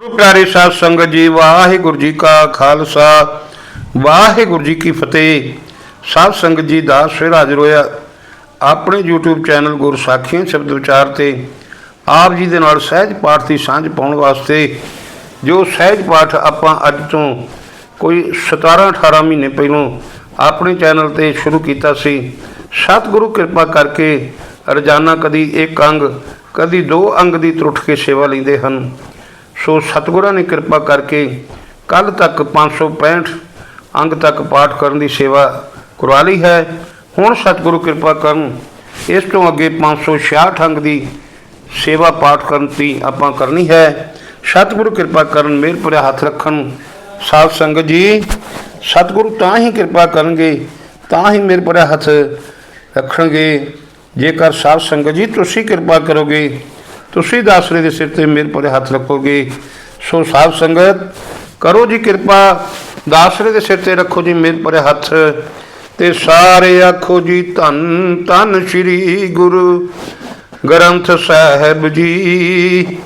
ਗੁਰੂ ਪਿਆਰੇ ਸਾਧ ਸੰਗਤ ਜੀ, ਵਾਹਿਗੁਰੂ ਜੀ ਕਾ ਖਾਲਸਾ। ਵਾਹਿਗੁਰੂ ਜੀ ਕੀ ਫਤਿਹ। ਸਾਧ ਸੰਗਤ ਜੀ ਦਾ ਸਿਰ ਹਾਜ਼ਰ ਹੋਇਆ ਆਪਣੇ YouTube ਚੈਨਲ ਗੁਰ ਸਾਖੀਆਂ ਸ਼ਬਦ ਵਿਚਾਰ ਤੇ। ਆਪ ਜੀ ਦੇ ਨਾਲ ਸਹਿਜ ਪਾਠ ਦੀ ਸਾਂਝ ਪਾਉਣ ਵਾਸਤੇ, ਜੋ ਸਹਿਜ ਪਾਠ ਆਪਾਂ ਅੱਜ ਤੋਂ ਕੋਈ 17 18 ਮਹੀਨੇ ਪਹਿਲਾਂ ਆਪਣੇ ਚੈਨਲ ਤੇ ਸ਼ੁਰੂ ਕੀਤਾ ਸੀ, ਸਤਿਗੁਰੂ ਕਿਰਪਾ ਕਰਕੇ ਰੋਜ਼ਾਨਾ ਕਦੀ ਇੱਕ ਅੰਗ, ਕਦੀ ਦੋ ਅੰਗ ਦੀ ਤਰੁੱਠ ਕੇ ਸੇਵਾ ਲੈਂਦੇ ਹਨ। ਸੋ ਸਤਿਗੁਰਾਂ ਨੇ ਕਿਰਪਾ ਕਰਕੇ ਕੱਲ ਤੱਕ 565 ਅੰਗ ਤੱਕ ਪਾਠ ਕਰਨ ਦੀ ਸੇਵਾ ਕਰਵਾ ਲਈ ਹੈ। ਹੁਣ ਸਤਿਗੁਰੂ ਕਿਰਪਾ ਕਰਨ ਇਸ ਤੋਂ ਅੱਗੇ 566 ਅੰਗ ਦੀ ਸੇਵਾ ਪਾਠ ਕਰਨ ਦੀ ਆਪਾਂ ਕਰਨੀ ਹੈ। ਸਤਿਗੁਰੂ ਕਿਰਪਾ ਕਰਨ ਮੇਰ ਭਰਿਆ ਹੱਥ ਰੱਖਣ ਸਾਧ ਸੰਗਤ ਜੀ, ਸਤਿਗੁਰੂ ਤਾਂ ਹੀ ਕਿਰਪਾ ਕਰਨਗੇ, ਤਾਂ ਹੀ ਮੇਰ ਭਰਿਆ ਹੱਥ ਰੱਖਣਗੇ। ਜੇਕਰ ਸਾਧ ਸੰਗਤ ਜੀ ਤੁਸੀਂ ਕਿਰਪਾ ਕਰੋਗੇ ਤੁਸੀਂ ਦਾਸਰੇ ਦੇ ਸਿਰ ਤੇ ਮੇਰੇ ਪਰ ਹੱਥ ਰੱਖੋਗੇ, ਸੋ ਸਾਧ ਸੰਗਤ, ਕਰੋ ਜੀ ਕਿਰਪਾ ਦਾਸਰੇ ਦੇ ਸਿਰ ਤੇ ਰੱਖੋ ਜੀ ਮੇਰੇ ਪਰ ਹੱਥ, ਤੇ ਸਾਰੇ ਆਖੋ ਜੀ ਧੰਨ ਧੰਨ ਸ੍ਰੀ ਗੁਰੂ ਗ੍ਰੰਥ ਸਾਹਿਬ ਜੀ।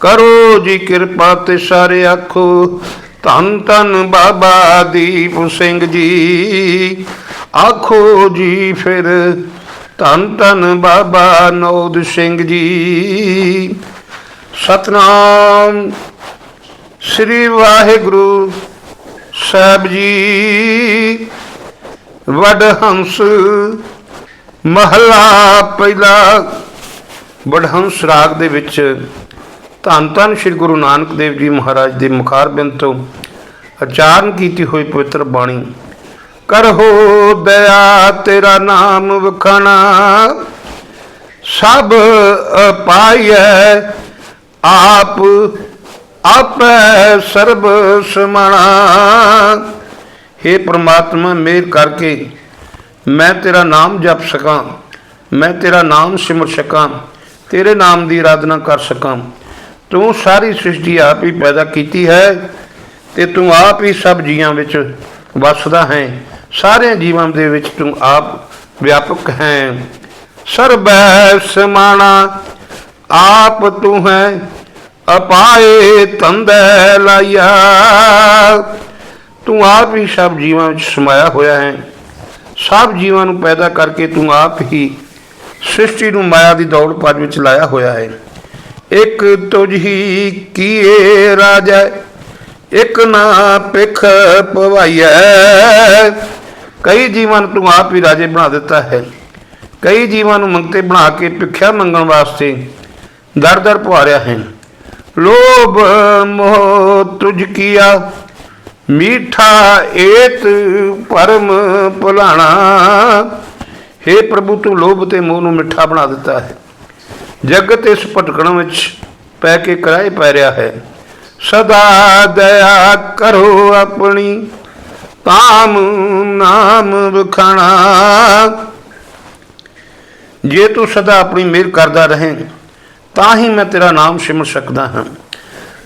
ਕਰੋ ਜੀ ਕਿਰਪਾ ਤੇ ਸਾਰੇ ਆਖੋ, ਧੰਨ ਧੰਨ ਬਾਬਾ ਦੀਪ ਸਿੰਘ ਜੀ। ਆਖੋ ਜੀ ਫਿਰ ਧੰਨ ਧੰਨ ਬਾਬਾ ਨੌਦ ਸਿੰਘ ਜੀ। ਸਤਨਾਮ ਸ੍ਰੀ ਵਾਹਿਗੁਰੂ ਸਾਹਿਬ ਜੀ। ਵਡ ਹੰਸ ਮਹਲਾ ਪਹਿਲਾ। ਵਡਹੰਸ ਰਾਗ ਦੇ ਵਿੱਚ ਧੰਨ ਧੰਨ ਸ੍ਰੀ ਗੁਰੂ ਨਾਨਕ ਦੇਵ ਜੀ ਮਹਾਰਾਜ ਦੇ ਮੁਖਾਰਬਿੰਦ ਤੋਂ ਉਚਾਰਨ ਕੀਤੀ ਹੋਈ ਪਵਿੱਤਰ ਬਾਣੀ ਕਰਹੋ ਦਇਆ ਤੇਰਾ ਨਾਮ ਵਖਣਾ। ਸਭ ਪਾਈਐ ਆਪ ਆਪੈ ਸਰਬ ਸਮਣਾ। हे ਪ੍ਰਮਾਤਮਾ, ਮੇਰ ਕਰਕੇ ਮੈਂ ਤੇਰਾ ਨਾਮ ਜਪ ਸਕਾਂ, ਮੈਂ ਤੇਰਾ ਨਾਮ ਸਿਮਰ ਸਕਾਂ, ਤੇਰੇ ਨਾਮ ਦੀ ਆਰਾਧਨਾ ਕਰ ਸਕਾਂ। ਤੂੰ ਸਾਰੀ ਸ੍ਰਿਸ਼ਟੀ ਆਪ ਹੀ ਪੈਦਾ ਕੀਤੀ ਹੈ ਤੇ ਤੂੰ ਆਪ ਹੀ ਸਭ ਜੀਆਂ ਵਿੱਚ ਵਸਦਾ ਹੈ। ਸਾਰੇ ਜੀਵਾਂ ਦੇ ਵਿੱਚ ਤੂੰ ਆਪ ਵਿਆਪਕ ਹੈ। ਸਰਬੈ ਸਮਾਣਾ ਆਪ ਤੂੰ ਹੈ। ਅਪਾਏ ਤੰਦੈ ਲਾਇਆ। ਤੂੰ ਆਪ ਹੀ ਸਭ ਜੀਵਾਂ ਵਿੱਚ ਸਮਾਇਆ ਹੋਇਆ ਹੈ। ਸਭ ਜੀਵਾਂ ਨੂੰ ਪੈਦਾ ਕਰਕੇ ਤੂੰ ਆਪ ਹੀ ਸ੍ਰਿਸ਼ਟੀ ਨੂੰ ਮਾਇਆ ਦੀ ਦੌੜ ਭੱਜ ਵਿੱਚ ਲਾਇਆ ਹੋਇਆ ਹੈ। ਇੱਕ ਤੁਝ ਹੀ ਕੀਏ ਰਾਜਾ, ਇੱਕ ਨਾ ਪਿਖ ਪਵਾਈਐ। ਕਈ ਜੀਵਾਂ ਨੂੰ ਤੂੰ ਆਪ ਹੀ ਰਾਜੇ ਬਣਾ ਦਿੱਤਾ ਹੈ। ਕਈ ਜੀਵਾਂ ਨੂੰ ਮੰਗਤੇ ਬਣਾ ਕੇ ਭਿੱਖਿਆ ਮੰਗਣ ਵਾਸਤੇ ਦਰ ਦਰ ਪੁਆਰਿਆ ਹੈ। ਲੋਭ ਮੋਹ ਤੁਝ ਕੀਆ, ਮੀਠਾ ਏਤ ਪਰਮ ਭੁਲਾਣਾ। हे ਪ੍ਰਭੂ, ਤੂੰ ਲੋਭ ਤੇ ਮੋਹ ਨੂੰ ਮਿੱਠਾ ਬਣਾ ਦਿੱਤਾ ਹੈ। ਜਗਤ ਇਸ ਭਟਕਣ ਵਿੱਚ ਪੈ ਕੇ ਕਰਾਏ ਪੈ ਰਿਹਾ ਹੈ। ਸਦਾ ਦਇਆ ਕਰੋ ਆਪਣੀ ਤਾਮ ਨਾਮ ਵਖਣਾ। ਜੇ ਤੂੰ ਸਦਾ ਆਪਣੀ ਮਿਹਰ ਕਰਦਾ ਰਹੇ, ਤਾਂ ਹੀ ਮੈਂ ਤੇਰਾ ਨਾਮ ਸਿਮਰ ਸਕਦਾ ਹਾਂ।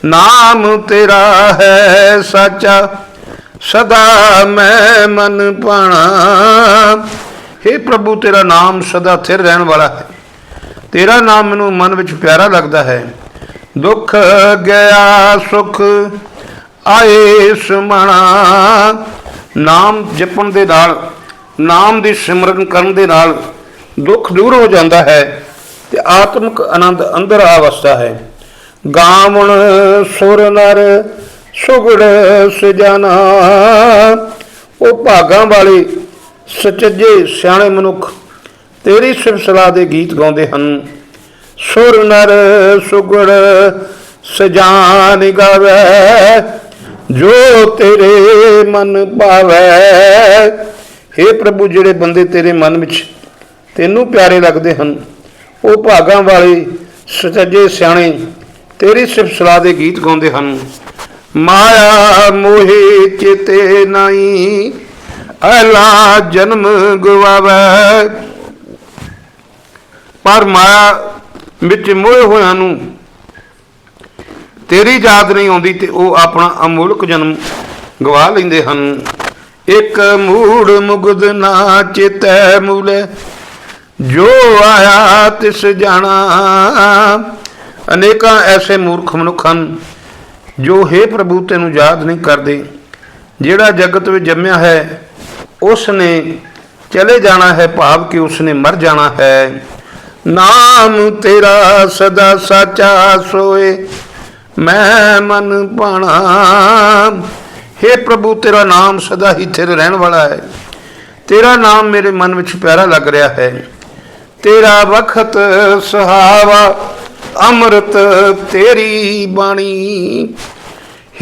ਨਾਮ ਤੇਰਾ ਹੈ ਸੱਚਾ, ਸਦਾ ਮੈਂ ਮਨ ਪਾਣਾ हे ਪ੍ਰਭੂ, ਤੇਰਾ ਨਾਮ ਸਦਾ ਥਿਰ ਰਹਿਣ ਵਾਲਾ ਹੈ। ਤੇਰਾ ਨਾਮ ਮੈਨੂੰ ਮਨ ਵਿੱਚ ਪਿਆਰਾ ਲੱਗਦਾ ਹੈ। ਦੁੱਖ ਗਿਆ, ਸੁਖ ਆਏ ਸਮਣਾ। ਨਾਮ ਜਪਣ ਦੇ ਨਾਲ, ਨਾਮ ਦੀ ਸਿਮਰਨ ਕਰਨ ਦੇ ਨਾਲ ਦੁੱਖ ਦੂਰ ਹੋ ਜਾਂਦਾ ਹੈ ਤੇ ਆਤਮਿਕ ਆਨੰਦ ਅੰਦਰ ਆ ਵਸਦਾ ਹੈ। ਗਾਵਣ ਸੁਰ ਨਰ, ਸੁਗੜ ਸਜਾਨਾ, ਉਹ ਭਾਗਾਂ ਵਾਲੇ ਸੱਚੇ ਸਿਆਣੇ ਮਨੁੱਖ ਤੇਰੀ ਸਿਫਤ ਦੇ ਗੀਤ ਗਾਉਂਦੇ ਹਨ। ਸੁਰ ਨਰ, ਸੁਗੜ ਸਜਾਨ ਗਾਵੇ ਜੋ ਤੇਰੇ ਮਨ ਭਾਵੇ हे ਪ੍ਰਭੂ, ਜਿਹੜੇ ਬੰਦੇ ਤੇਰੇ ਮਨ ਵਿੱਚ ਤੈਨੂੰ ਪਿਆਰੇ ਲੱਗਦੇ ਹਨ, ਉਹ ਭਾਗਾਂ ਵਾਲੇ ਸੱਚੇ ਸਿਆਣੇ ਤੇਰੀ ਸਿਫਤ ਸਲਾਹ ਦੇ ਗੀਤ ਗਾਉਂਦੇ ਹਨ। ਮਾਇਆ ਮੋਹੇ ਚਿਤੇ ਨਹੀਂ ਅਲਾ ਜਨਮ ਗਵਾਵੇ ਪਰ ਮਾਇਆ ਵਿੱਚ ਮੋਹ ਹੋਇਆਂ ਨੂੰ ਤੇਰੀ ਯਾਦ ਨਹੀਂ ਆਉਂਦੀ ਤੇ ਉਹ ਆਪਣਾ ਅਮੁਲਕ ਜਨਮ ਗਵਾ ਲੈਂਦੇ ਹਨ। ਇੱਕ ਮੂੜ ਮੁਗਦ ਨਾ ਚਿਤੈ ਮੂਲੇ, ਜੋ ਆਇਆ ਤਿਸ ਜਾਣਾ। ਅਨੇਕਾਂ ਐਸੇ ਮੂਰਖ ਮਨੁੱਖ ਹਨ, ਜੋ हे ਪ੍ਰਭੂ ਤੈਨੂੰ ਯਾਦ ਨਹੀਂ ਕਰਦੇ। ਜਿਹੜਾ ਜਗਤ ਵਿੱਚ ਜੰਮਿਆ ਹੈ ਉਸ ਨੇ ਚਲੇ ਜਾਣਾ ਹੈ ਭਾਵ ਕਿ ਉਸ ਨੇ ਮਰ ਜਾਣਾ ਹੈ। ਨਾਮ ਤੇਰਾ ਸਦਾ ਸਾਚਾ ਸੋਏ ਮੈਂ ਮਨ ਭਾਣਾ। हे ਪ੍ਰਭੂ, ਤੇਰਾ ਨਾਮ ਸਦਾ ਹੀ ਥਿਰ ਰਹਿਣ ਵਾਲਾ ਹੈ। ਤੇਰਾ ਨਾਮ ਮੇਰੇ ਮਨ ਵਿੱਚ ਪਿਆਰਾ ਲੱਗ ਰਿਹਾ ਹੈ। ਤੇਰਾ ਵਖਤ ਸਹਾਵਾ, ਅੰਮ੍ਰਿਤ ਤੇਰੀ ਬਾਣੀ।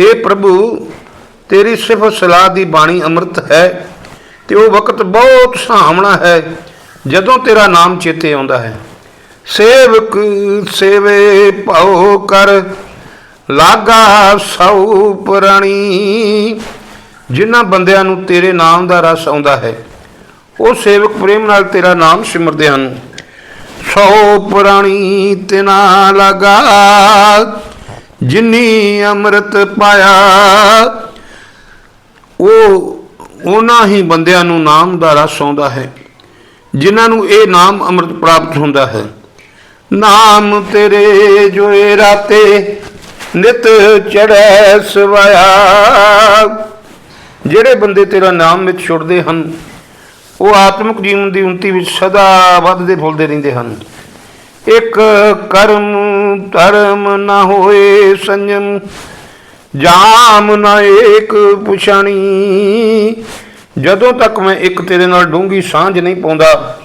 हे ਪ੍ਰਭੂ, ਤੇਰੀ ਸਿਫਤ ਸਲਾਹ ਦੀ ਬਾਣੀ ਅੰਮ੍ਰਿਤ ਹੈ ਤੇ ਉਹ ਵਕਤ ਬਹੁਤ ਸੁਹਾਵਣਾ ਹੈ, ਜਦੋਂ ਤੇਰਾ ਨਾਮ ਚੇਤੇ ਆਉਂਦਾ ਹੈ। ਸੇਵਕ ਸੇਵੇ ਭਾਉ ਕਰ ਲਾਗਾ ਸਉ ਪੁਰਾਣੀ। ਜਿਨ੍ਹਾਂ ਬੰਦਿਆਂ ਨੂੰ ਤੇਰੇ ਨਾਮ ਦਾ ਰਸ ਆਉਂਦਾ ਹੈ, ਉਹ ਸੇਵਕ ਪ੍ਰੇਮ ਨਾਲ ਤੇਰਾ ਨਾਮ ਸਿਮਰਦੇ ਹਨ। ਸੋ ਪੁਰਾਣੀ ਤਿਨਾ ਲਗਾ, ਜਿਨੀ ਅੰਮ੍ਰਿਤ ਪਾਇਆ, ਉਹ ਉਹਨਾਂ ਹੀ ਬੰਦਿਆਂ ਨੂੰ ਨਾਮ ਦਾ ਰਸ ਆਉਂਦਾ ਹੈ, ਜਿਨ੍ਹਾਂ ਨੂੰ ਇਹ ਨਾਮ ਅੰਮ੍ਰਿਤ ਪ੍ਰਾਪਤ ਹੁੰਦਾ ਹੈ। ਨਾਮ ਤੇਰੇ ਜੋਏ ਰਾਤੇ ਨਿਤ ਚੜੈ ਸਵਾਇਆ। ਜਿਹੜੇ ਬੰਦੇ ਤੇਰਾ ਨਾਮ ਵਿੱਚ ਛੁੱਟਦੇ ਹਨ, ਉਹ ਆਤਮਿਕ ਜੀਵਨ ਦੀ ਉਨਤੀ ਵਿੱਚ ਸਦਾ ਵੱਧਦੇ ਫੁੱਲਦੇ ਰਹਿੰਦੇ ਹਨ। ਇੱਕ ਕਰਮ, ਧਰਮ ਨਾ ਹੋਏ ਸੰਜਮ, ਜਾਮ ਨਾ ਏਕ ਪੁਛਾਣੀ। ਜਦੋਂ ਤੱਕ ਮੈਂ ਇੱਕ ਤੇਰੇ ਨਾਲ ਡੂੰਗੀ ਸਾਂਝ ਨਹੀਂ ਪਾਉਂਦਾ,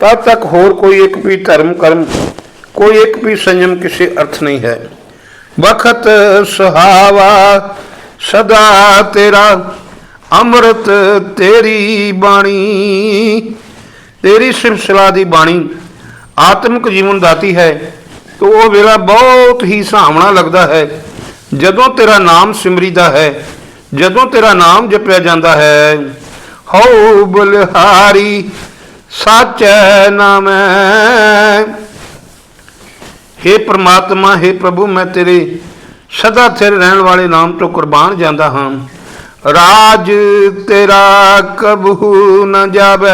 ਤਦ ਤੱਕ ਹੋਰ ਕੋਈ ਇੱਕ ਵੀ ਧਰਮ, ਕਰਮ, ਕੋਈ ਇੱਕ ਵੀ ਸੰਜਮ ਕਿਸੇ ਅਰਥ ਨਹੀਂ ਹੈ। ਵਖਤ ਸੁਹਾਵਾ, ਸਦਾ ਤੇਰਾ, ਅੰਮ੍ਰਿਤ ਤੇਰੀ ਬਾਣੀ। ਤੇਰੀ ਸਿਰਸਲਾ ਦੀ ਬਾਣੀ ਆਤਮਿਕ ਜੀਵਨ ਦਾਤੀ ਹੈ, ਤੋ ਉਹ ਵੇਲਾ ਬਹੁਤ ਹੀ ਸੁਹਾਵਣਾ ਲੱਗਦਾ ਹੈ। ਜਦੋਂ ਤੇਰਾ ਨਾਮ ਸਿਮਰੀਦਾ ਹੈ, ਜਦੋਂ ਤੇਰਾ ਨਾਮ ਜਪਿਆ ਜਾਂਦਾ ਹੈ, ਹਉ ਬਲਿਹਾਰੀ, ਸੱਚ ਨਾਮੈ। हे ਪ੍ਰਮਾਤਮਾ हे ਪ੍ਰਭੂ, ਮੈਂ ਤੇਰੇ ਸਦਾ ਥਿਰ ਰਹਿਣ ਵਾਲੇ ਨਾਮ ਤੋਂ ਕੁਰਬਾਨ ਜਾਂਦਾ ਹਾਂ। ਰਾਜ ਤੇਰਾ ਕਬਹੂ ਨ ਜਾਵੇ,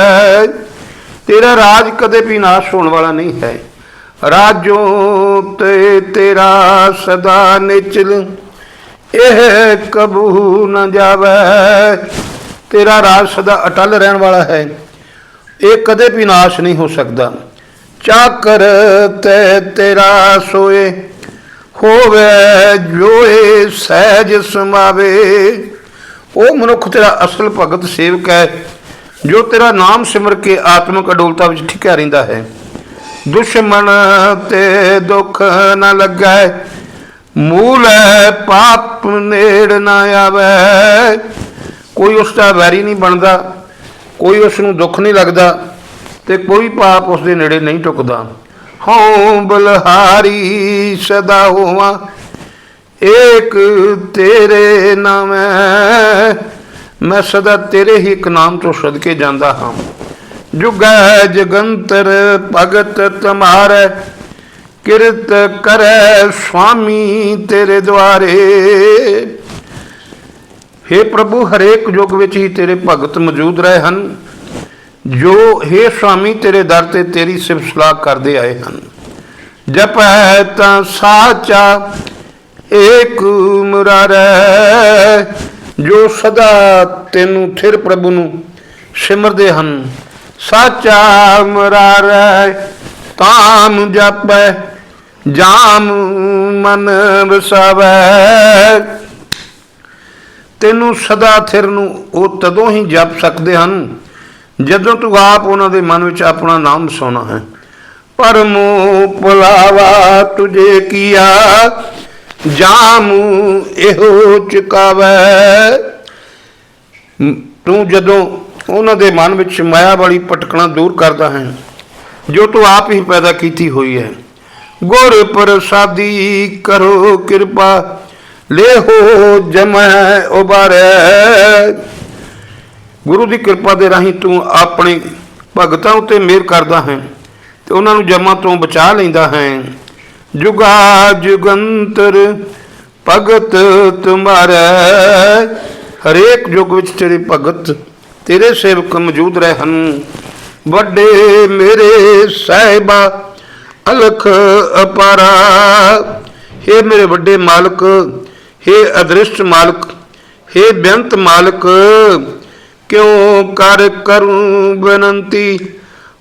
ਤੇਰਾ ਰਾਜ ਕਦੇ ਵੀ ਨਾਸ਼ ਹੋਣ ਵਾਲਾ ਨਹੀਂ ਹੈ। ਰਾਜੋ ਤੇ ਤੇਰਾ ਸਦਾ ਨਿਚਲ, ਇਹ ਕਬੂ ਨਾ ਜਾਵੇ, ਤੇਰਾ ਰਾਜ ਸਦਾ ਅਟਲ ਰਹਿਣ ਵਾਲਾ ਹੈ। ਇਹ ਕਦੇ ਵੀ ਨਾਸ਼ ਨਹੀਂ ਹੋ ਸਕਦਾ। ਚਾਕਰ ਤੇ ਤੇਰਾ ਸੋਏ, ਹੋਵੇ ਜੋਏ ਸਹਿਜ ਸਮਾਵੇ। ਉਹ ਮਨੁੱਖ, ਤੇਰਾ ਅਸਲ ਭਗਤ ਸੇਵਕ ਹੈ, ਜੋ ਤੇਰਾ ਨਾਮ ਸਿਮਰ ਕੇ ਆਤਮਿਕ ਅਡੋਲਤਾ ਵਿੱਚ ਠਿਕਿਆ ਰਹਿੰਦਾ ਹੈ। ਦੁਸ਼ਮਣ ਤੇ ਦੁੱਖ ਨਾ ਲੱਗੈ, ਮੂਲ ਹੈ ਪਾਪ ਨੇੜ ਨਾ ਆਵੇ। ਕੋਈ ਉਸ ਦਾ ਵੈਰੀ ਨਹੀਂ ਬਣਦਾ, ਕੋਈ ਉਸ ਨੂੰ ਦੁੱਖ ਨਹੀਂ ਲੱਗਦਾ ਤੇ ਕੋਈ ਪਾਪ ਉਸ ਦੇ ਨੇੜੇ ਨਹੀਂ ਟੁਕਦਾ। ਹਉ ਬਲਹਾਰੀ ਸਦਾ ਹੋਵਾਂ, ਏਕ ਤੇਰੇ ਨਾਮੈ, ਮੈਂ ਸਦਾ ਤੇਰੇ ਹੀ ਇੱਕ ਨਾਮ ਤੋਂ ਸਦਕੇ ਜਾਂਦਾ ਹਾਂ। ਜੁਗੈ ਜਗੰਤਰ ਭਗਤ ਤੁਮਾਰੇ, ਕਿਰਤ ਕਰੈ ਸੁਆਮੀ ਤੇਰੇ ਦੁਆਰੇ। हे ਪ੍ਰਭੂ, ਹਰੇਕ ਯੁੱਗ ਵਿੱਚ ਹੀ ਤੇਰੇ ਭਗਤ ਮੌਜੂਦ ਰਹੇ ਹਨ। ਜੋ हे ਸੁਆਮੀ ਤੇਰੇ ਦਰ ਤੇ ਤੇਰੀ ਸਿਫਤ ਸਲਾਹ ਕਰਦੇ ਆਏ ਹਨ। ਜਪ ਹੈ ਤਾਂ ਸਾਚਾ, ਏਕ ਮੁਰਾਰੈ ਜੋ ਸਦਾ ਤੈਨੂੰ ਥਿਰ ਪ੍ਰਭੂ ਨੂੰ ਸਿਮਰਦੇ ਹਨ, ਸਾਚਾ ਮੁਰਾਰੈ ਤਾਮ ਜਪੈ, ਜਾਮ ਮਨ ਵਸਾਵੈ। ਤੈਨੂੰ ਸਦਾ ਥਿਰ ਨੂੰ ਉਹ ਤਦੋਂ ਹੀ ਜਪ ਸਕਦੇ ਹਨ ਜਦੋਂ ਤੂੰ ਆਪ ਉਹਨਾਂ ਦੇ ਮਨ ਵਿੱਚ ਆਪਣਾ ਨਾਮ ਸੋਣਾ ਹੈ ਪਰਮੋ ਪੁਲਾਵਾ ਤੁਝੇ ਕੀਆ, ਜਾਮੂ ਇਹੋ ਚੁਕਾਵੇ। ਤੂੰ ਜਦੋਂ ਉਹਨਾਂ ਦੇ ਮਨ ਵਿੱਚ ਮਾਇਆ ਵਾਲੀ ਪਟਕਣਾ ਦੂਰ ਕਰਦਾ ਹੈ, ਜੋ ਤੂੰ ਆਪ ਹੀ ਪੈਦਾ ਕੀਤੀ ਹੋਈ ਹੈ, ਗੁਰ ਪ੍ਰਸਾਦੀ ਕਰੋ ਕਿਰਪਾ, ਲੇਹੋ ਜਮੈ ਉਬਾਰੈ। ਗੁਰੂ ਦੀ ਕਿਰਪਾ ਦੇ ਰਾਹੀਂ ਤੂੰ ਆਪਣੇ ਭਗਤਾਂ ਉਤੇ ਮਿਹਰ ਕਰਦਾ ਹੈ ਤੇ ਉਹਨਾਂ ਨੂੰ ਜਮਾਂ ਤੋਂ ਬਚਾ ਲੈਂਦਾ ਹੈ। ਜੁਗਾ ਜੁਗੰਤਰ ਭਗਤ ਤੁਮਾਰੇ, ਹਰੇਕ ਯੁੱਗ ਵਿੱਚ ਤੇਰੇ ਭਗਤ, ਤੇਰੇ ਸੇਵਕ ਮੌਜੂਦ ਰਹੇ ਹਨ ਵੱਡੇ ਮੇਰੇ ਸਾਹਿਬਾ, ਅਲਖ ਅਪਾਰਾ ਇਹ ਮੇਰੇ ਵੱਡੇ ਮਾਲਕ हे ਅਦ੍ਰਿਸ਼ਟ ਮਾਲਕ हे ਬੇਅੰਤ ਮਾਲਕ ਕਿਉ ਕਰ ਕਰੂੰ ਬੇਨੰਤੀ?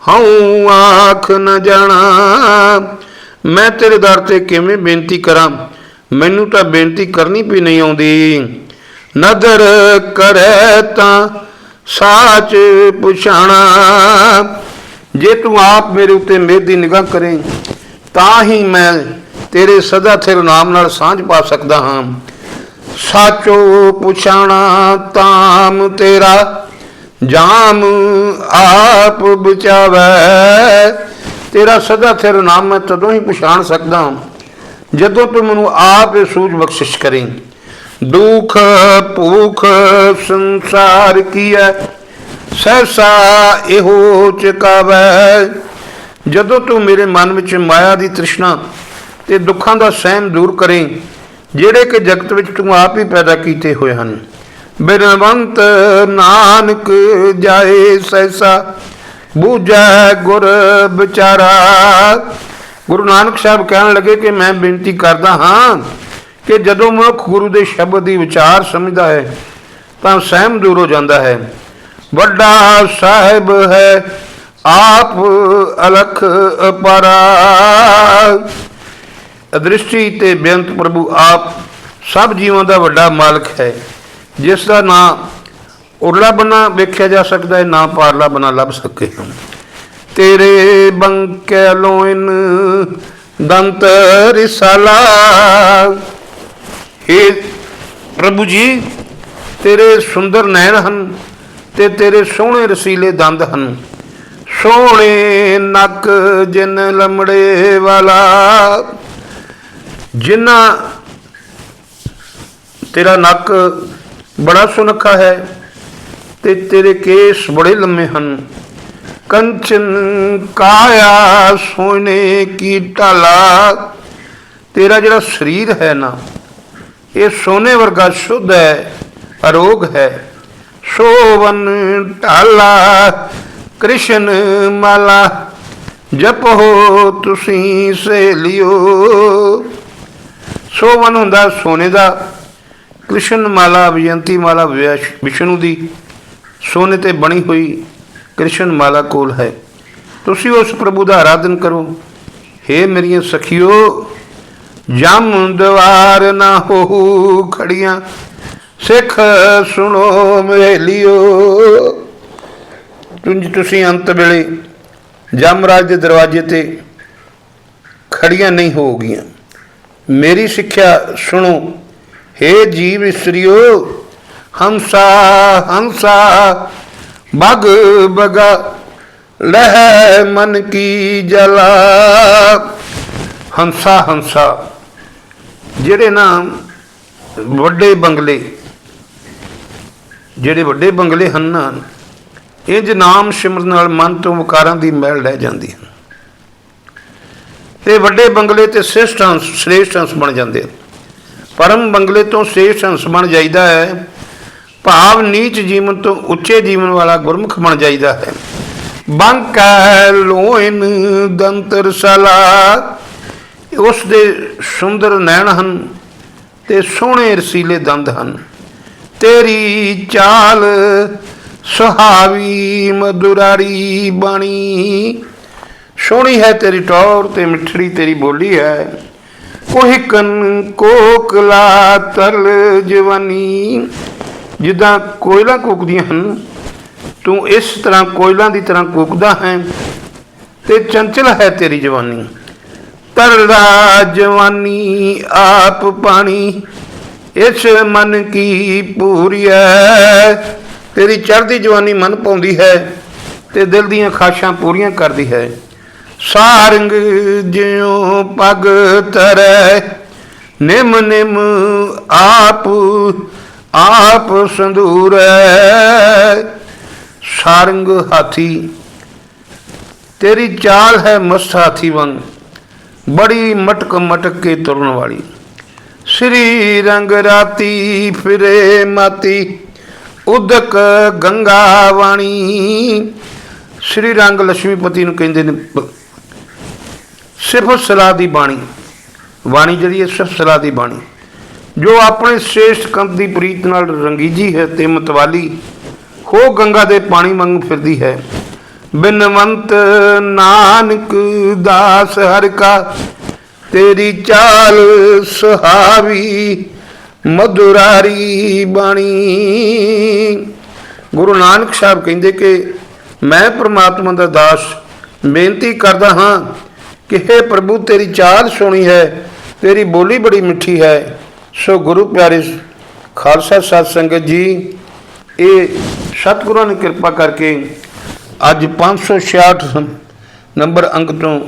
ਹਉ ਆਖ ਨ ਜਾਣਾ। ਮੈਂ ਤੇਰੇ ਦਰ ਤੇ ਕਿਵੇਂ ਬੇਨਤੀ ਕਰਾਂ? ਮੈਨੂੰ ਤਾਂ ਬੇਨਤੀ ਕਰਨੀ ਵੀ ਨਹੀਂ ਆਉਂਦੀ। ਨਦਰ ਕਰੈ ਤਾਂ ਸਾਚ ਪੁਛਾਣਾ। ਜੇ ਤੂੰ ਆਪ ਮੇਰੇ ਉੱਤੇ ਮੇਰ ਦੀ ਨਿਗਾਹ ਕਰੇ, ਤਾਂ ਹੀ ਮੈਂ ਤੇਰੇ ਸਦਾ ਥਿਰ ਨਾਮ ਨਾਲ ਸਾਂਝ ਪਾ ਸਕਦਾ ਹਾਂ। ਸਾਚੋ ਪੁਛਾਣਾ ਤਾਮ ਤੇਰਾ, ਜਾਮ ਆਪ ਬਚਾਵੇ। ਤੇਰਾ ਸਦਾ ਥਿਰ ਨਾਮ ਮੈਂ ਤਦੋਂ ਹੀ ਪਛਾਣ ਸਕਦਾ ਹਾਂ, ਜਦੋਂ ਤੂੰ ਮੈਨੂੰ ਆਪ ਇਹ ਸੂਝ ਬਖਸ਼ਿਸ਼ ਕਰੇ। ਦੁਖ, ਭੂਖ, ਸੰਸਾਰ ਕੀਐ, ਸਹਸਾ ਇਹੋ ਚਕਾਵੈ। ਜਦੋਂ ਤੂੰ ਮੇਰੇ ਮਨ ਵਿੱਚ ਮਾਇਆ ਦੀ ਤ੍ਰਿਸ਼ਨਾ ਤੇ ਦੁੱਖਾਂ ਦਾ ਸਹਿਮ ਦੂਰ ਕਰੇ ਜਿਹੜੇ ਕਿ ਜਗਤ ਵਿੱਚ ਤੂੰ ਆਪ ਹੀ ਪੈਦਾ ਕੀਤੇ ਹੋਏ ਹਨ। ਬਿਰਵੰਤ ਨਾਨਕ ਜਾਏ ਸੈਸਾ ਬੂਝੈ ਗੁਰ ਵਿਚਾਰਾ। ਗੁਰੂ ਨਾਨਕ ਸਾਹਿਬ ਕਹਿਣ ਲੱਗੇ ਕਿ ਮੈਂ ਬੇਨਤੀ ਕਰਦਾ ਹਾਂ ਕਿ ਜਦੋਂ ਮਨੁੱਖ ਗੁਰੂ ਦੇ ਸ਼ਬਦ ਦੀ ਵਿਚਾਰ ਸਮਝਦਾ ਹੈ, ਤਾਂ ਸਹਿਮ ਦੂਰ ਹੋ ਜਾਂਦਾ ਹੈ। ਵੱਡਾ ਸਾਹਿਬ ਹੈ, ਆਪ ਅਲਖ ਅਪਾਰਾ। ਅਦ੍ਰਿਸ਼ਟੀ ਤੇ ਬੇਅੰਤ ਪ੍ਰਭੂ ਆਪ ਸਭ ਜੀਵਾਂ ਦਾ ਵੱਡਾ ਮਾਲਕ ਹੈ। ਜਿਸ ਦਾ ਨਾਮ ਉਰਲਾ ਬਣਾ ਵੇਖਿਆ ਜਾ ਸਕਦਾ ਹੈ, ਨਾ ਪਾਰਲਾ ਬਣਾ ਲੱਭ ਸਕੇ ਤੇਰੇ ਬੰਕੇ ਲੋਇਨ ਦੰਤ ਰਿਸਾਲਾ। हे ਪ੍ਰਭੂ ਜੀ, ਤੇਰੇ ਸੁੰਦਰ ਨੈਣ ਹਨ ਤੇ ਤੇਰੇ ਸੋਹਣੇ ਰਸੀਲੇ ਦੰਦ ਹਨ। ਸੋਹਣੇ ਨੱਕ ਜਿਨ ਲਮੜੇ ਵਾਲਾ ਜਿਨ੍ਹਾਂ ਤੇਰਾ ਨੱਕ ਬੜਾ ਸੁਨੱਖਾ ਹੈ ਤੇ ਤੇਰੇ ਕੇਸ ਬੜੇ ਲੰਮੇ ਹਨ। ਕੰਚਨ ਕਾਇਆ ਸੋਨੇ ਕੀ ਢਾਲਾ ਤੇਰਾ ਜਿਹੜਾ ਸਰੀਰ ਹੈ ਨਾ, ਇਹ ਸੋਨੇ ਵਰਗਾ ਸ਼ੁੱਧ ਹੈ, ਅਰੋਗ ਹੈ। ਸ਼ੋਵਨ ਢਾਲਾ ਕ੍ਰਿਸ਼ਨ ਮਾਲਾ, ਜਪੋ ਤੁਸੀਂ ਸਹੇਲਿਓ। ਸੋਵਨ ਹੁੰਦਾ ਸੋਨੇ ਦਾ। ਕ੍ਰਿਸ਼ਨ ਮਾਲਾ ਵਿਜੰਤੀ ਮਾਲਾ ਵਿਸ਼- ਵਿਸ਼ਨੂੰ ਦੀ ਸੋਨੇ ਤੇ ਬਣੀ ਹੋਈ ਕ੍ਰਿਸ਼ਨ ਮਾਲਾ ਕੋਲ ਹੈ। ਤੁਸੀਂ ਉਸ ਪ੍ਰਭੂ ਦਾ ਆਰਾਧਨ ਕਰੋ। हे ਮੇਰੀਆਂ ਸਖੀਓ, ਜਮ ਦਵਾਰ ਨਾ ਹੋਊ ਖੜੀਆਂ। ਸਿੱਖ ਸੁਣੋ ਮਹੇਲਿਓ। ਤੁੰਜ ਤੁਸੀਂ ਅੰਤ ਵੇਲੇ ਜਮਰਾਜ ਦੇ ਦਰਵਾਜ਼ੇ ਤੇ ਖੜੀਆਂ ਨਹੀਂ ਹੋਗੀਆਂ ਮੇਰੀ ਸਿੱਖਿਆ ਸੁਣੋ हे ਜੀਵ ਇਸਤਰੀਓ, ਹੰਸਾ ਹੰਸਾ, ਬਗ ਬਗਾ, ਲਹਿ ਮਨ ਕੀ ਜਲਾ। ਹੰਸਾ ਹੰਸਾ, ਜਿਹੜੇ ਨਾ ਵੱਡੇ ਬੰਗਲੇ, ਜਿਹੜੇ ਵੱਡੇ ਬੰਗਲੇ ਹਨ ਨਾ, ਇੰਜ ਨਾਮ ਸਿਮਰਨ ਨਾਲ ਮਨ ਤੋਂ ਵਿਕਾਰਾਂ ਦੀ ਮੈਲ ਲੈ ਜਾਂਦੀ ਹੈ ਤੇ ਵੱਡੇ ਬੰਗਲੇ ਤੇ ਸ੍ਰੇਸ਼ਟ ਹੰਸ ਸ੍ਰੇਸ਼ਟ ਹੰਸ ਬਣ ਜਾਂਦੇ ਹਨ। ਪਰਮ ਬੰਗਲੇ ਤੋਂ ਸ੍ਰੇਸ਼ਟ ਹੰਸ ਬਣ ਜਾਈਦਾ ਹੈ। ਭਾਵ ਨੀਚ ਜੀਵਨ ਤੋਂ ਉੱਚੇ ਜੀਵਨ ਵਾਲਾ ਗੁਰਮੁਖ ਬਣ ਜਾਈਦਾ ਹੈ। ਬੰਕੈ ਲੋਇਨ ਦੰਤਰ ਸਲਾ ਉਸ ਦੇ ਸੁੰਦਰ ਨੈਣ ਹਨ ਤੇ ਸੋਹਣੇ ਰਸੀਲੇ ਦੰਦ ਹਨ। ਤੇਰੀ ਚਾਲ ਸੁਹਾਵੀ ਮధుਰਾਰੀ ਬਾਣੀ। ਸੋਹਣੀ ਹੈ ਤੇਰੀ ਟੌਰ ਤੇ ਮਿੱਠੜੀ ਤੇਰੀ ਬੋਲੀ ਹੈ। ਕੋਈ ਕਨ ਕੋਕਲਾ ਤਰਲ ਜਵਾਨੀ। ਜਿੱਦਾਂ ਕੋਇਲਾ ਕੂਕਦੀਆਂ ਹਨ, ਤੂੰ ਇਸ ਤਰ੍ਹਾਂ ਕੋਇਲਾਂ ਦੀ ਤਰ੍ਹਾਂ ਕੂਕਦਾ ਹੈ ਤੇ ਚੰਚਲ ਹੈ ਤੇਰੀ ਜਵਾਨੀ। ਤਰਲਾ ਜਵਾਨੀ ਆਪ ਪਾਣੀ, ਇਸ ਮਨ ਕੀ ਪੂਰੀਐ ਤੇਰੀ ਚੜ੍ਹਦੀ ਜਵਾਨੀ ਮਨ ਪਾਉਂਦੀ ਹੈ ਤੇ ਦਿਲ ਦੀਆਂ ਖਾਸ਼ਾਂ ਪੂਰੀਆਂ ਕਰਦੀ ਹੈ। ਸਾਰੰਗ ਜਿਉ ਪਗ ਤਰੈ ਨਿਮ ਨਿਮ ਆਪ ਆਪ ਸੰਦੂਰੈ ਸਾਰੰਗ ਹਾਥੀ, ਤੇਰੀ ਚਾਲ ਹੈ ਮਸਤ ਹਾਥੀ ਵਾਂਗ, ਬੜੀ ਮਟਕ ਮਟਕ ਕੇ ਤੁਰਨ ਵਾਲੀ। ਸ੍ਰੀ ਰੰਗ ਰਾਤੀ ਫਿਰੇ ਮਾਤੀ, ਉਦਕ ਗੰਗਾ ਵਾਣੀ। ਸ੍ਰੀ ਰੰਗ ਲక్ష్ਮੀਪਤੀ ਨੂੰ ਕਹਿੰਦੇ ਨੇ ਸਿਫਤ ਸਲਾਹ ਦੀ ਬਾਣੀ ਬਾਣੀ ਜਿਹੜੀ ਹੈ ਸਿਫਤ ਸਲਾਹ ਦੀ ਬਾਣੀ ਜੋ ਆਪਣੇ ਸ੍ਰੇਸ਼ਟ ਕੰਤ ਦੀ ਪ੍ਰੀਤ ਨਾਲ ਰੰਗੀਜੀ ਹੈ ਤੇ ਮਤਵਾਲੀ ਹੋ ਗੰਗਾ ਦੇ ਪਾਣੀ ਵਾਂਗ ਫਿਰਦੀ ਹੈ। ਬਿਨਵੰਤ ਨਾਨਕ ਦਾਸ ਹਰ ਕਾ, ਤੇਰੀ ਚਾਲ ਸੁਹਾਵੀ ਮਧੁਰਾਰੀ ਬਾਣੀ। ਗੁਰੂ ਨਾਨਕ ਸਾਹਿਬ ਕਹਿੰਦੇ ਕਿ ਮੈਂ ਪ੍ਰਮਾਤਮਾ ਦਾ ਦਾਸ, ਬੇਨਤੀ ਕਰਦਾ ਹਾਂ ਕਿ हे ਪ੍ਰਭੂ, ਤੇਰੀ ਚਾਲ ਸੋਹਣੀ ਹੈ, ਤੇਰੀ ਬੋਲੀ ਬੜੀ ਮਿੱਠੀ ਹੈ। ਸੋ ਗੁਰੂ ਪਿਆਰੇ ਖਾਲਸਾ ਸਾਧ ਸੰਗਤ ਜੀ, ਇਹ ਸਤਿਗੁਰਾਂ ਨੇ ਕਿਰਪਾ ਕਰਕੇ ਅੱਜ 566 ਨੰਬਰ ਅੰਕ ਤੋਂ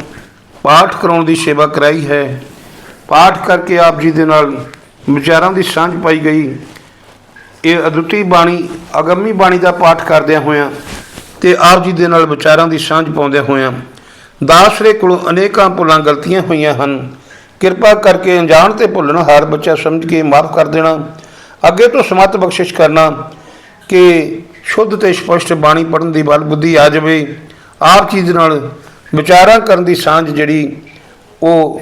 ਪਾਠ ਕਰਾਉਣ ਦੀ ਸੇਵਾ ਕਰਾਈ ਹੈ। ਪਾਠ ਕਰਕੇ ਆਪ ਜੀ ਦੇ ਨਾਲ ਵਿਚਾਰਾਂ ਦੀ ਸਾਂਝ ਪਾਈ ਗਈ। ਇਹ ਅਦੁੱਤੀ ਬਾਣੀ, ਅਗੰਮੀ ਬਾਣੀ ਦਾ ਪਾਠ ਕਰਦਿਆਂ ਹੋਇਆਂ ਤੇ ਆਪ ਜੀ ਦੇ ਨਾਲ ਵਿਚਾਰਾਂ ਦੀ ਸਾਂਝ ਪਾਉਂਦਿਆਂ ਹੋਇਆਂ ਦਾਸਰੇ ਕੋਲੋਂ ਅਨੇਕਾਂ ਭੁੱਲਾਂ ਗਲਤੀਆਂ ਹੋਈਆਂ ਹਨ। ਕਿਰਪਾ ਕਰਕੇ ਅਣਜਾਣ ਤੇ ਭੁੱਲਣ ਹਰ ਬੱਚਾ ਸਮਝ ਕੇ ਮਾਫ ਕਰ ਦੇਣਾ। ਅੱਗੇ ਤੋਂ ਸਮਤ ਬਖਸ਼ਿਸ਼ ਕਰਨਾ ਕਿ ਸ਼ੁੱਧ ਤੇ ਸਪਸ਼ਟ ਬਾਣੀ ਪੜਨ ਦੀ ਬਲ ਬੁੱਧੀ ਆ ਜਾਵੇ। ਆਪ ਚੀਜ਼ ਨਾਲ ਵਿਚਾਰਾਂ ਕਰਨ ਦੀ ਸਾਂਝ ਜਿਹੜੀ ਉਹ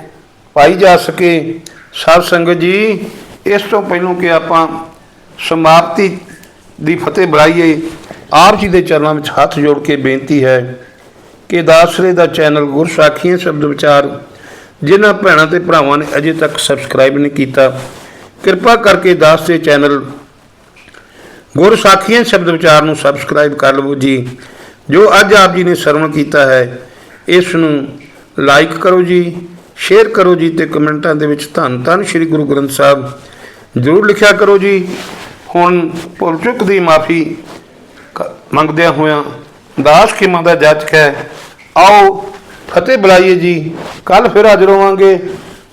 ਪਾਈ ਜਾ ਸਕੇ। ਸਾਧ ਸੰਗਤ ਜੀ, ਇਸ ਤੋਂ ਪਹਿਲਾਂ ਕਿ ਆਪਾਂ ਸਮਾਪਤੀ ਦੀ ਫਤਿਹ ਬੁਲਾਈਏ, ਆਪ ਜੀ ਦੇ ਚਰਨਾਂ ਵਿੱਚ ਹੱਥ ਜੋੜ ਕੇ ਬੇਨਤੀ ਹੈ ਕਿ ਦਾਸਰੇ ਦਾ ਚੈਨਲ ਗੁਰਸਾਖੀਆਂ ਸ਼ਬਦ ਵਿਚਾਰ, ਜਿਨ੍ਹਾਂ ਭੈਣਾਂ ਤੇ ਭਰਾਵਾਂ ਨੇ ਅਜੇ ਤੱਕ ਸਬਸਕ੍ਰਾਈਬ ਨਹੀਂ ਕੀਤਾ, ਕਿਰਪਾ ਕਰਕੇ ਦਾਸਰੇ ਚੈਨਲ ਗੁਰਸਾਖੀਆਂ ਸ਼ਬਦ ਵਿਚਾਰ ਨੂੰ ਸਬਸਕ੍ਰਾਈਬ ਕਰ ਲਵੋ ਜੀ। ਜੋ ਅੱਜ ਆਪ ਜੀ ਨੇ ਸਰਵਣ ਕੀਤਾ ਹੈ, ਇਸ ਨੂੰ ਲਾਈਕ ਕਰੋ ਜੀ ਸ਼ੇਅਰ ਕਰੋ ਜੀ ਤੇ ਕਮੈਂਟਾਂ ਦੇ ਵਿੱਚ ਧੰਨ ਧੰਨ ਸ੍ਰੀ ਗੁਰੂ ਗ੍ਰੰਥ ਸਾਹਿਬ ਜ਼ਰੂਰ ਲਿਖਿਆ ਕਰੋ ਜੀ। ਹੁਣ ਭੁੱਲ ਚੁੱਕ ਦੀ ਮਾਫੀ ਮੰਗਦਿਆਂ ਹੋਇਆਂ ਦਾਸ ਖਿਮਾ ਦਾ ਜਾਚਕ ਹੈ ਆਓ, ਫਤਿਹ ਬੁਲਾਈਏ ਜੀ। ਕੱਲ ਫਿਰ ਹਾਜ਼ਰ ਹੋਵਾਂਗੇ।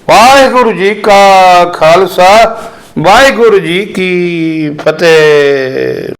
ਵਾਹਿਗੁਰੂ ਜੀ ਕਾ ਖਾਲਸਾ, ਵਾਹਿਗੁਰੂ ਜੀ ਕੀ ਫਤਿਹ।